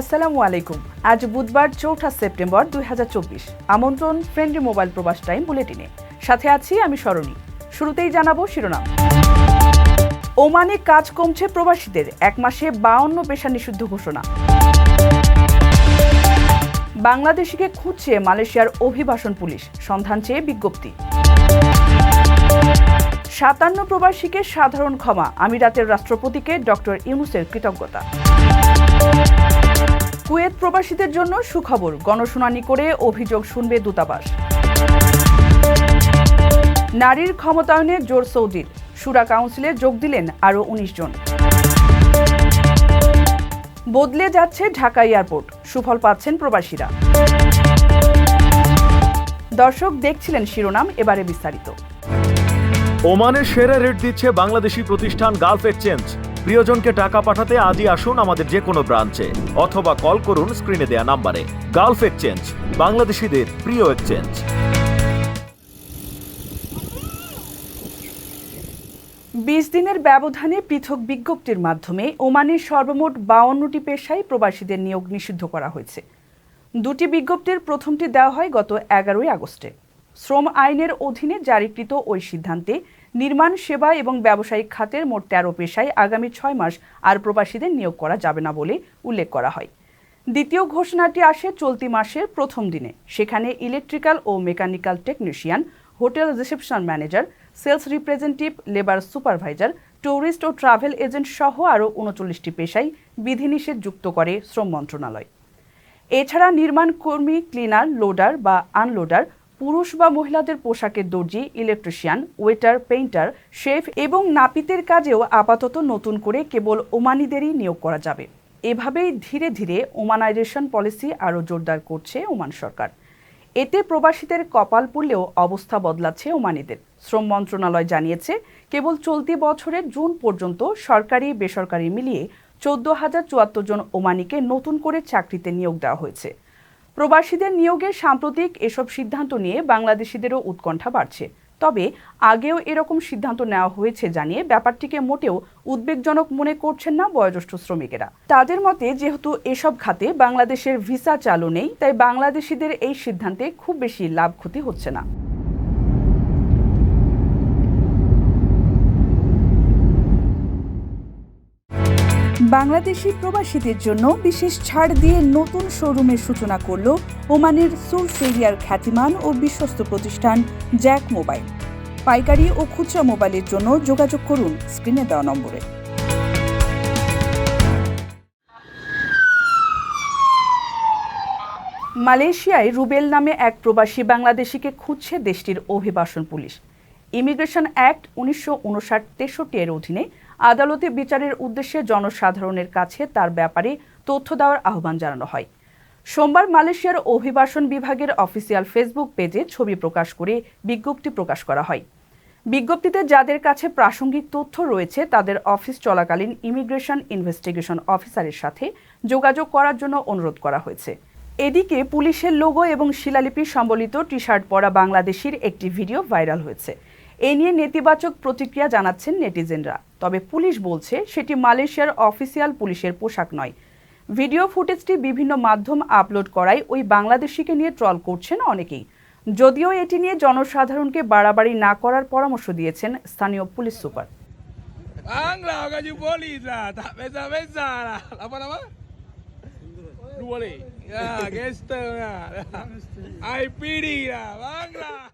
আসসালামু আলাইকুম। আজ বুধবার, চৌঠা সেপ্টেম্বর, দুই আমন্ত্রণ ফ্রেন্ডলি মোবাইল প্রবাস টাইম বুলেটিনে। সাথে আছি আমি সরণি। শুরুতেই জানাব শিরোনাম। ওমানে কাজ কমছে প্রবাসীদের। এক মাসে বাউন্ন পেশা নিষিদ্ধ ঘোষণা। বাংলাদেশিকে খুঁজছে মালয়েশিয়ার অভিবাসন পুলিশ। সন্ধান চেয়ে বিজ্ঞপ্তি। সাতান্ন প্রবাসীকে সাধারণ ক্ষমা। আমিরাতের রাষ্ট্রপতিকে ডক্টর ইউনুসের কৃতজ্ঞতা। কুয়েত প্রবাসীদের জন্য সুখবর। গণশুনানি করে অভিযোগ শুনবে দূতাবাস। নারীর ক্ষমতায়নে জোর সৌদির। সুরা কাউন্সিলে যোগ দিলেন আরও উনিশ জন। বদলে যাচ্ছে ঢাকা এয়ারপোর্ট। সুফল পাচ্ছেন প্রবাসীরা। দর্শক দেখছিলেন শিরোনাম, এবারে বিস্তারিত। ওমানের সেরা রেট দিচ্ছে বাংলাদেশি প্রতিষ্ঠান গালফ এক্সচেঞ্জ। প্রিয়জনকে টাকা পাঠাতে আজই আসুন আমাদের যে কোনো ব্রাঞ্চে, অথবা কল করুন স্ক্রিনে দেয়া নাম্বারে। গালফ এক্সচেঞ্জ, বাংলাদেশিদের প্রিয় এক্সচেঞ্জ। বিশ দিনের ব্যবধানে পৃথক বিজ্ঞপ্তির মাধ্যমে ওমানের সর্বমোট বাউন্নটি পেশায় প্রবাসীদের নিয়োগ নিষিদ্ধ করা হয়েছে। দুটি বিজ্ঞপ্তির প্রথমটি দেওয়া হয় গত এগারোই আগস্টে। শ্রম আইনের অধীনে জারিকৃত ওই সিদ্ধান্তে নির্মাণ, সেবা এবং ব্যবসায়িক খাতের মোট তেরো পেশায় আগামী ছয় মাস আর প্রবাসীদের নিয়োগ করা যাবে না বলে উল্লেখ করা হয়। দ্বিতীয় ঘোষণাটি আসে চলতি মাসের প্রথম দিনে। সেখানে ইলেকট্রিক্যাল ও mechanical technician, hotel reception manager, sales representative, labour supervisor, tourist ও ট্রাভেল এজেন্ট সহ আরও উনচল্লিশটি পেশায় বিধিনিষেধ যুক্ত করে শ্রম মন্ত্রণালয়। এছাড়া নির্মাণ কর্মী, ক্লিনার, লোডার বা আনলোডার পুরুষ বা মহিলাদের পোশাকের দর্জি ইলেকট্রিশিয়ান ওয়েটার পেইন্টার শেফ এবং নাপিতের কাজেও আপাতত নতুন করে কেবল ওমানিদেরই নিয়োগ করা যাবে। এভাবেই ধীরে ধীরে ওমানাইজেশন পলিসি আরও জোরদার করছে ওমান সরকার। এতে প্রবাসীদের কপাল পুড়লেও অবস্থা বদলাচ্ছে ওমানিদের। শ্রম মন্ত্রণালয় জানিয়েছে, কেবল চলতি বছরের জুন পর্যন্ত সরকারি বেসরকারি মিলিয়ে চোদ্দ হাজার চুয়াত্তর জন ওমানিকে নতুন করে চাকরিতে নিয়োগ দেওয়া হয়েছে। প্রবাসীদের নিয়োগের সাম্প্রতিক এসব সিদ্ধান্ত নিয়ে বাংলাদেশিদেরও উৎকণ্ঠা বাড়ছে। তবে আগেও এরকম সিদ্ধান্ত নেওয়া হয়েছে জানিয়ে ব্যাপারটিকে মোটেও উদ্বেগজনক মনে করছেন না বয়োজ্যেষ্ঠ শ্রমিকেরা। তাদের মতে, যেহেতু এসব খাতে বাংলাদেশের ভিসা চালু নেই, তাই বাংলাদেশিদের এই সিদ্ধান্তে খুব বেশি লাভ ক্ষতি হচ্ছে না। বাংলাদেশি প্রবাসীদের জন্য বিশেষ ছাড় দিয়ে নতুন শোরুমের সূচনা করল ওমানের সুল ফেরিয়ার খ্যাতিমান ও বিশ্বস্ত প্রতিষ্ঠান জ্যাক মোবাইল। পাইকারি ও খুচরা মোবাইলের জন্য যোগাযোগ করুন স্ক্রিনে দেওয়া নম্বরে। মালয়েশিয়ায় রুবেল নামে এক প্রবাসী বাংলাদেশিকে খুঁজছে দেশটির অভিবাসন পুলিশ। ইমিগ্রেশন অ্যাক্ট উনিশশো তেষট্টি এর অধীনে আদালতে বিচারের উদ্দেশ্যে জনসাধারণের কাছে তার ব্যাপারে তথ্য দেওয়ার আহ্বান জানানো হয়। সোমবার মালয়েশিয়ার অভিবাসন বিভাগের অফিসিয়াল ফেসবুক পেজে ছবি প্রকাশ করে বিজ্ঞপ্তি প্রকাশ করা হয়। বিজ্ঞপ্তিতে যাদের কাছে প্রাসঙ্গিক তথ্য রয়েছে, তাদের অফিস চলাকালীন ইমিগ্রেশন ইনভেস্টিগেশন অফিসারের সাথে যোগাযোগ করার জন্য অনুরোধ করা হয়েছে। এদিকে পুলিশের লোগো এবং শিলালিপি সম্বলিত টি শার্ট পরা বাংলাদেশির একটি ভিডিও ভাইরাল হয়েছে। এ নিয়ে নেতিবাচক প্রতিক্রিয়া জানাচ্ছেন নেটিজেনরা তবে পুলিশ বলছে সেটি মালয়েশিয়ার অফিসিয়াল পুলিশের পোশাক নয় ভিডিও ফুটেজটি বিভিন্ন মাধ্যম আপলোড করায় ওই বাংলাদেশিকে নিয়ে ট্রল করছেন অনেকেই যদিও এটি নিয়ে জনসাধারণকে বাড়াবাড়ি না করার পরামর্শ দিয়েছেন স্থানীয় পুলিশ সুপার. Ya. Bangla.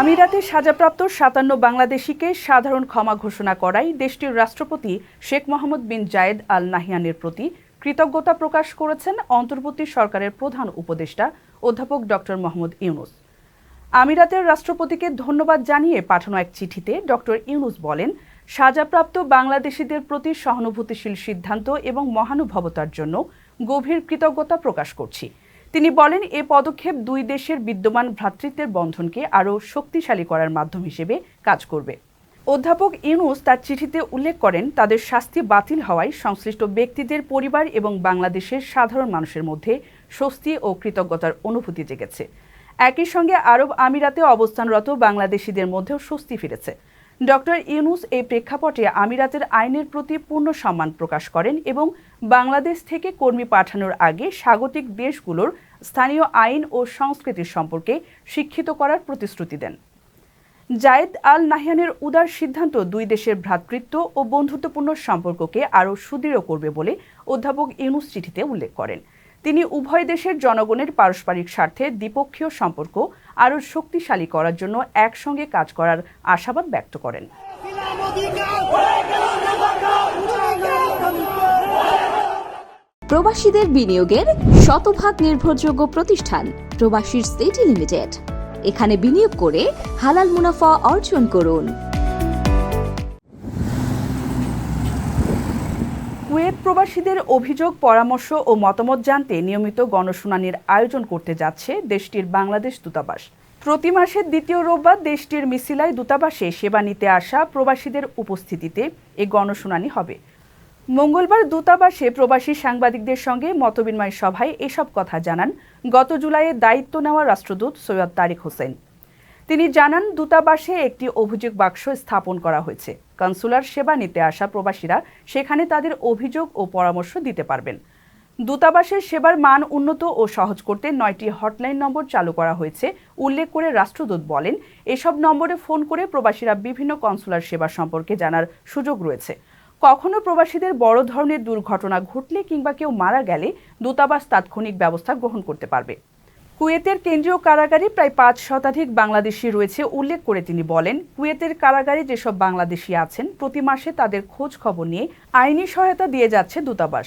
আমিরাতে সাজাপ্রাপ্ত সাতান্ন বাংলাদেশিকে সাধারণ ক্ষমা ঘোষণা করায় দেশটির রাষ্ট্রপতি শেখ মোহাম্মদ বিন জায়েদ আল নাহিয়ানের প্রতি কৃতজ্ঞতা প্রকাশ করেছেন অন্তর্বর্তী সরকারের প্রধান উপদেষ্টা অধ্যাপক ডক্টর মোহাম্মদ ইউনুস। আমিরাতের রাষ্ট্রপতিকে ধন্যবাদ জানিয়ে পাঠানো এক চিঠিতে ডক্টর ইউনুস বলেন, সাজাপ্রাপ্ত বাংলাদেশিদের প্রতি সহানুভূতিশীল সিদ্ধান্ত এবং মহানুভবতার জন্য গভীর কৃতজ্ঞতা প্রকাশ করছি। তিনি বলেন, এ পদক্ষেপ দুই দেশের বিদ্যমান ভ্রাতৃত্বের বন্ধনকে আরও শক্তিশালী করার মাধ্যম হিসেবে কাজ করবে। অধ্যাপক ইউনুস তার চিঠিতে উল্লেখ করেন, তাদের শাস্তি বাতিল হওয়ায় সংশ্লিষ্ট ব্যক্তিদের পরিবার এবং বাংলাদেশের সাধারণ মানুষের মধ্যে স্বস্তি ও কৃতজ্ঞতার অনুভূতি জেগেছে। একই সঙ্গে আরব আমিরাতে অবস্থানরত বাংলাদেশিদের মধ্যেও স্বস্তি ফিরেছে। ডক্টর ইউনুস এই প্রেক্ষাপটে আমিরাতের আইনের প্রতি পূর্ণ সম্মান প্রকাশ করেন এবং বাংলাদেশ থেকে কর্মী পাঠানোর আগে স্বাগতিক দেশগুলোর স্থানীয় আইন ও সংস্কৃতির সম্পর্কে শিক্ষিত করার প্রতিশ্রুতি দেন। জায়েদ আল নাহিয়ানের উদার সিদ্ধান্ত দুই দেশের ভ্রাতৃত্ব ও বন্ধুত্বপূর্ণ সম্পর্ককে আরও সুদৃঢ় করবে বলে অধ্যাপক ইউনুস চিঠিতে উল্লেখ করেন। তিনি উভয় দেশের জনগণের পারস্পরিক স্বার্থে দ্বিপক্ষীয় সম্পর্ক আরও শক্তিশালী করার জন্য একসঙ্গে কাজ করার আশাবাদ ব্যক্ত করেন। প্রবাসীদের বিনিয়োগের শতভাগ নির্ভরযোগ্য প্রতিষ্ঠান প্রবাসীর সিটি লিমিটেড। এখানে বিনিয়োগ করে হালাল মুনাফা অর্জন করুন। কুয়েত প্রবাসীদের অভিযোগ, পরামর্শ ও মতামত জানতে নিয়মিত গণশুনানির আয়োজন করতে যাচ্ছে দেশটির বাংলাদেশ দূতাবাস। প্রতি মাসের দ্বিতীয় রোববার দেশটির মিসিলাই দূতাবাসে সেবা নিতে আসা প্রবাসীদের উপস্থিতিতে এই গণশুনানি হবে। মঙ্গলবার দূতাবাসে প্রবাসী সাংবাদিকদের সঙ্গে মতবিনিময় সভায় এসব কথা জানান গত জুলাইয়ে দায়িত্ব নেওয়া রাষ্ট্রদূত সৈয়দ তারিক হোসেন। তিনি জানান, দূতাবাসে একটি অভিযোগ বাক্স স্থাপন করা হয়েছে। কনসুলার সেবা নিতে আসা প্রবাসীরা সেখানে তাদের অভিযোগ ও পরামর্শ দিতে পারবেন। দূতাবাসের সেবার মান উন্নত ও সহজ করতে নয়টি হটলাইন নম্বর চালু করা হয়েছে, উল্লেখ করে রাষ্ট্রদূত বলেন। এসব নম্বরে ফোন করে প্রবাসীরা বিভিন্ন কনসুলার সেবা সম্পর্কে জানার সুযোগ রয়েছে। কখনো প্রবাসীদের বড় ধরনের দুর্ঘটনা ঘটলে কিংবা কেউ মারা গেলে দূতাবাস তাৎক্ষণিক ব্যবস্থা গ্রহণ করতে পারবে। কুয়েতের কেন্দ্রীয় কারাগারে প্রায় পাঁচ শতাধিক বাংলাদেশি রয়েছে উল্লেখ করে তিনি বলেন, কুয়েতের কারাগারে যেসব বাংলাদেশি আছেন, প্রতি মাসে তাদের খোঁজ খবর নিয়ে আইনি সহায়তা দিয়ে যাচ্ছে দূতাবাস।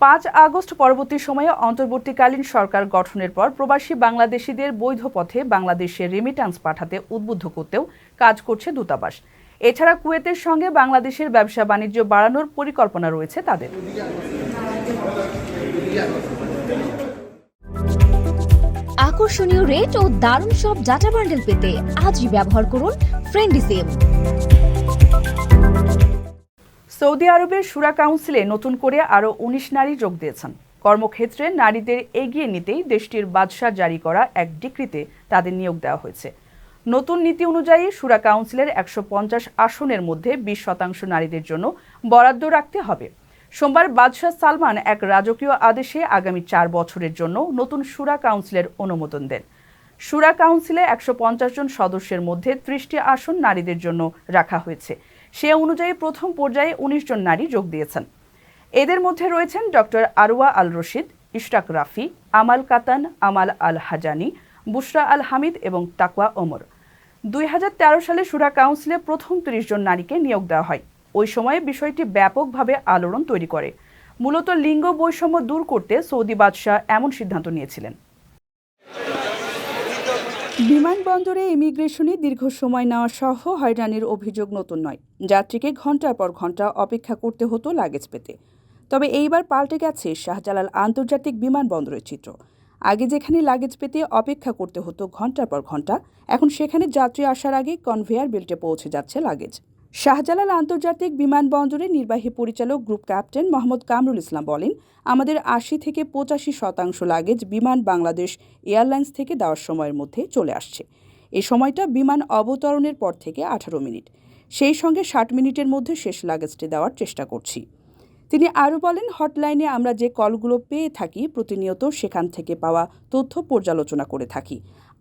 পাঁচ আগস্ট পরবর্তী সময়ে অন্তর্বর্তীকালীন সরকার গঠনের পর প্রবাসী বাংলাদেশিদের বৈধ পথে বাংলাদেশে রেমিটান্স পাঠাতে উদ্বুদ্ধ করতেও কাজ করছে দূতাবাস। এছাড়া কুয়েতের সঙ্গে বাংলাদেশের ব্যবসা বাণিজ্য বাড়ানোর পরিকল্পনা রয়েছে তাদের। আকর্ষণীয় রেট ও দারুণ সব ডাটা বান্ডেল পেতে আজই ব্যবহার করুন ফ্রেন্ডি সিম সৌদি আরবের সুরা কাউন্সিলে নতুন করে আরও উনিশ নারী যোগ দিয়েছেন। কর্মক্ষেত্রে নারীদের এগিয়ে নিতেই দেশটির বাদশাহ জারি করা এক ডিক্রিতে তাদের নিয়োগ দেওয়া হয়েছে। নতুন নীতি অনুযায়ী সুরা কাউন্সিলের একশো পঞ্চাশ আসনের মধ্যে বিশ শতাংশ নারীদের জন্য বরাদ্দ রাখতে হবে। সোমবার বাদশাহ সালমান এক রাজকীয় আদেশে আগামী চার বছরের জন্য নতুন সুরা কাউন্সিলের অনুমোদন দেন। সুরা কাউন্সিলে একশো পঞ্চাশ জন সদস্যের মধ্যে ত্রিশটি আসন নারীদের জন্য রাখা হয়েছে। সে অনুযায়ী প্রথম পর্যায়ে উনিশ জন নারী যোগ দিয়েছেন। এদের মধ্যে রয়েছেন doctor Arwa Al Rashid Ishraq Rafi, Amal Kattan, Amal আল হাজানি বুশরা আল হামিদ এবং তাকওয়া ওমর। দুই হাজার তেরো সালে সুরা কাউন্সিলে প্রথম তিরিশ জন নারীকে নিয়োগ দেওয়া হয়। ওই সময়ে বিষয়টি ব্যাপকভাবে আলোড়ন তৈরি করে। মূলত লিঙ্গ বৈষম্য দূর করতে সৌদি বাদশাহ এমন সিদ্ধান্ত নিয়েছিলেন। বিমানবন্দরে ইমিগ্রেশনে দীর্ঘ সময় নেওয়া সহ হয়রানির অভিযোগ নতুন নয়। যাত্রীকে ঘণ্টার পর ঘণ্টা অপেক্ষা করতে হতো লাগেজ পেতে। তবে এইবার পাল্টে গেছে শাহজালাল আন্তর্জাতিক বিমানবন্দরের চিত্র। আগে যেখানে লাগেজ পেতে অপেক্ষা করতে হতো ঘণ্টার পর ঘণ্টা এখন সেখানে যাত্রী আসার আগে কনভেয়ার বেল্টে পৌঁছে যাচ্ছে লাগেজ। শাহজালাল আন্তর্জাতিক বিমানবন্দরের নির্বাহী পরিচালক গ্রুপ ক্যাপ্টেন মোহাম্মদ কামরুল ইসলাম বলেন, আমাদের আশি থেকে পঁচাশি শতাংশ লাগেজ বিমান বাংলাদেশ এয়ারলাইন্স থেকে দেওয়ার সময়ের মধ্যে চলে আসছে। এই সময়টা বিমান অবতরণের পর থেকে আঠারো মিনিট। সেই সঙ্গে ষাট মিনিটের মধ্যে শেষ লাগেজটি দেওয়ার চেষ্টা করছি। তিনি আরও বলেন, হটলাইনে আমরা যে কলগুলো পেয়ে থাকি, প্রতিনিয়ত সেখান থেকে পাওয়া তথ্য পর্যালোচনা করে থাকি।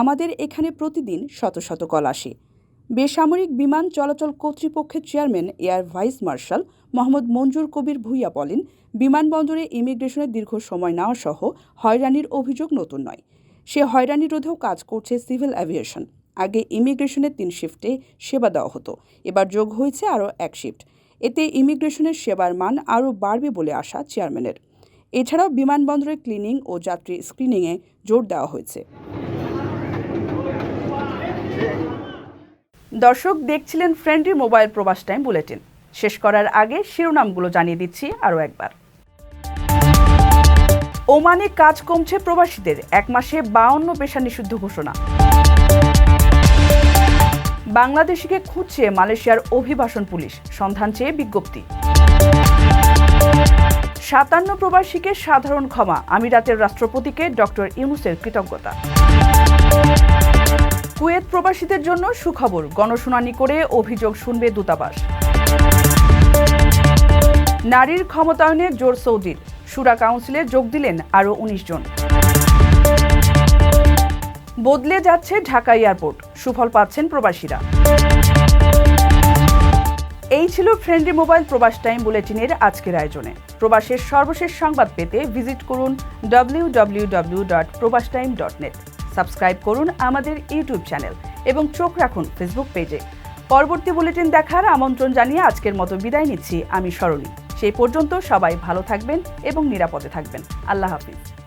আমাদের এখানে প্রতিদিন শত শত কল আসে। বেসামরিক বিমান চলাচল কর্তৃপক্ষের chairman, air vice marshal Mohammad Manjur Kabir Bhuiyan বলেন, বিমানবন্দরে ইমিগ্রেশনের দীর্ঘ সময় নেওয়া সহ হয়রানির অভিযোগ নতুন নয়। সে হয়রানি রোধেও কাজ করছে সিভিল অ্যাভিয়েশন আগে ইমিগ্রেশনের তিন শিফটে সেবা দেওয়া হতো, এবার যোগ হয়েছে আরও এক শিফট। এতে ইমিগ্রেশনের সেবার মান আরও বাড়বে বলে আশা চেয়ারম্যানের। এছাড়াও বিমানবন্দরের ক্লিনিং ও যাত্রী স্ক্রিনিংয়ে জোর দেওয়া হয়েছে। দর্শক দেখছিলেন friendly mobile Probash time bulletin. শেষ করার আগে শিরোনামগুলো জানিয়ে দিচ্ছি আরও একবার। ওমানে কাজ কমছে প্রবাসীদের, এক মাসে বাউন্ন পেশা নিষিদ্ধ ঘোষণা। বাংলাদেশিকে খুঁজছে মালয়েশিয়ার অভিবাসন পুলিশ, সন্ধান চেয়ে বিজ্ঞপ্তি। সাতান্ন প্রবাসীকে সাধারণ ক্ষমা, আমিরাতের রাষ্ট্রপতিকে ডক্টর ইউনুসের কৃতজ্ঞতা। কুয়েত প্রবাসীদের জন্য সুখবর। গণশুনানি করে অভিযোগ শুনবে দূতাবাস। নারীর ক্ষমতায়নে জোর সৌদির। সুরা কাউন্সিলে যোগ দিলেন আরও উনিশ জন। বদলে যাচ্ছে ঢাকা এয়ারপোর্ট। সুফল পাচ্ছেন প্রবাসীরা। এই ছিল ফ্রেন্ডলি মোবাইল প্রবাস টাইম বুলেটিনের আজকের আয়োজনে। প্রবাসের সর্বশেষ সংবাদ পেতে ভিজিট করুন W W W dot Probash time dot net subscribe করুন আমাদের ইউটিউব চ্যানেল এবং চোখ রাখুন ফেসবুক পেজে। পরবর্তী বুলেটিন দেখার আমন্ত্রণ জানিয়ে আজকের মতো বিদায় নিচ্ছি, আমি সরণী। সেই পর্যন্ত সবাই ভালো থাকবেন এবং নিরাপদে থাকবেন। আল্লাহ হাফিজ।